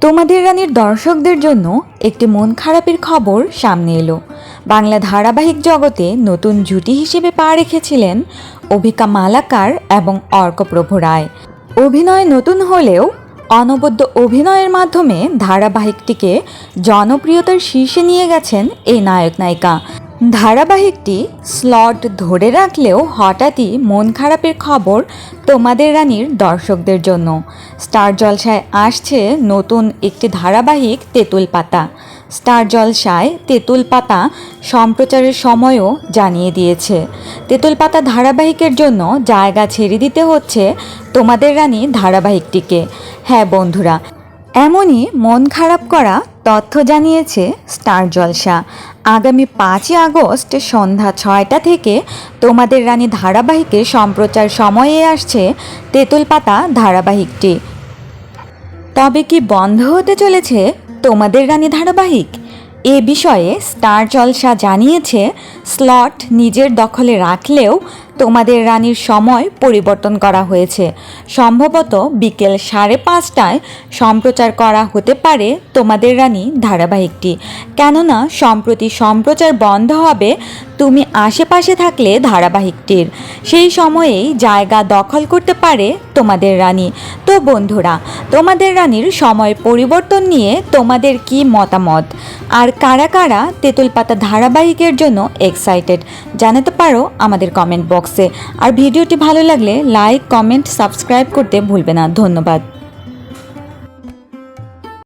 তোমাদের রানীর দর্শকদের জন্য একটি মন খারাপের খবর সামনে এলো। বাংলা ধারাবাহিক জগতে নতুন জুটি হিসেবে পা রেখেছিলেন অভিকা মালাকার এবং অর্কপ্রভ রায়। অভিনয় নতুন হলেও অনবদ্য অভিনয়ের মাধ্যমে ধারাবাহিকটিকে জনপ্রিয়তার শীর্ষে নিয়ে গেছেন এই নায়ক নায়িকা ধারাবাহিকটি স্লট ধরে রাখলেও হঠাৎই মন খারাপের খবর তোমাদের রানীর দর্শকদের জন্য। স্টার জলসায় আসছে নতুন একটি ধারাবাহিক তেঁতুল পাতা। স্টার জলসায় তেঁতুল পাতা সম্প্রচারের সময়ও জানিয়ে দিয়েছে। তেঁতুল পাতা ধারাবাহিকের জন্য জায়গা ছেড়ে দিতে হচ্ছে তোমাদের রানী ধারাবাহিকটিকে। হ্যাঁ বন্ধুরা, এমনই মন খারাপ করা তথ্য জানিয়েছে স্টার জলসা। আগামী পাঁচই আগস্ট সন্ধ্যা ছয়টা থেকে তোমাদের রানী ধারাবাহিকের সম্প্রচার সময়ে আসছে তেঁতুল পাতা ধারাবাহিকটি। তবে কি বন্ধ হতে চলেছে তোমাদের রানী ধারাবাহিক? এ বিষয়ে স্টার জলসা জানিয়েছে, স্লট নিজের দখলে রাখলেও তোমাদের রানীর সময় পরিবর্তন করা হয়েছে। সম্ভবত বিকেল সাড়ে পাঁচটায় সম্প্রচার করা হতে পারে তোমাদের রানী ধারাবাহিকটি। কেননা সম্প্রতি সম্প্রচার বন্ধ হবে, তুমি আশেপাশে থাকলে ধারাবাহিকটির। সেই সময়েই জায়গা দখল করতে পারে তোমাদের রানী। তো বন্ধুরা, তোমাদের রানীর সময় পরিবর্তন নিয়ে তোমাদের কি মতামত? আর কারা কারা তেঁতুল পাতা ধারাবাহিকের জন্য এক্সাইটেড জানাতে পারো আমাদের কমেন্ট বক্সে আর ভিডিওটি ভালো লাগলে লাইক কমেন্ট সাবস্ক্রাইব করতে ভুলবে না। ধন্যবাদ।